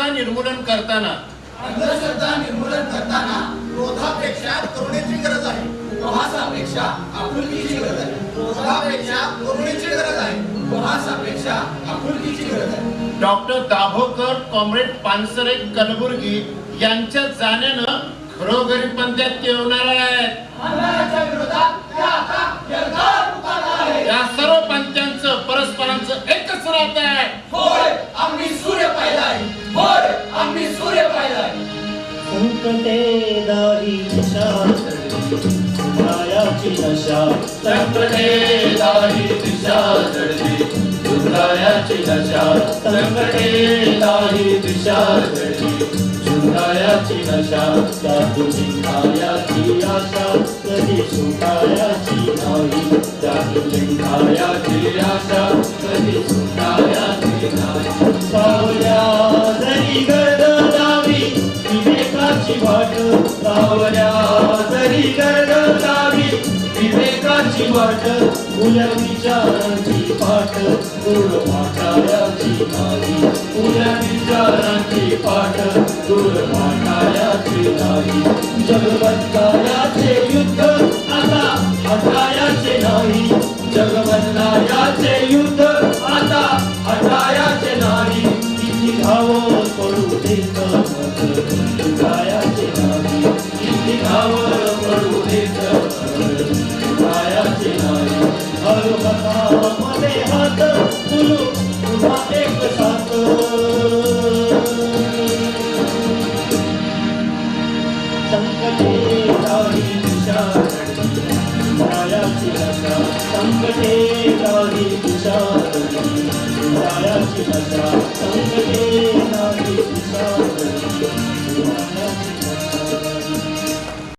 निर्मूलन करताना. अंधश्रद्धा निर्मूलन करताना क्रोधापेक्षा करुणेची गरज आहे. उपहासापेक्षा आपुलकीची गरज आहे. क्रोधापेक्षा करुणेची गरज आहे. उपहासापेक्षा आपुलकीची गरज आहे. डॉक्टर दाभोकर कॉम्रेड पानसरे कलबुर्गी यांच्या जाण्यानं घरोघरी पंचायत येणार आहेत. या सर्व पंचांचं संकटे दारी दिशा मायाची नशा संकटे दाही दिशा चढली सुंदरायाची नशा संकटे दाही दिशा चढली सुंदरायाची नशा त्यातून जिंकायाची आशा. कधी सुटायाची नाही त्यातून जिंकायाची आशा. कधी वाट उल्या विचारांची पाठ दूर पाठायाची नाही. उद्या विचारांची पाठ दूर पाठायाची नाही. जगबंधायाचे युद्ध आता हटायाचे नाही. जगबंधायाचे युद्ध आता हटायाचे नाही. किती धाव पडू देत गायाचे नाही. किती धावल पडू देत संकटे काही दिशा मायाची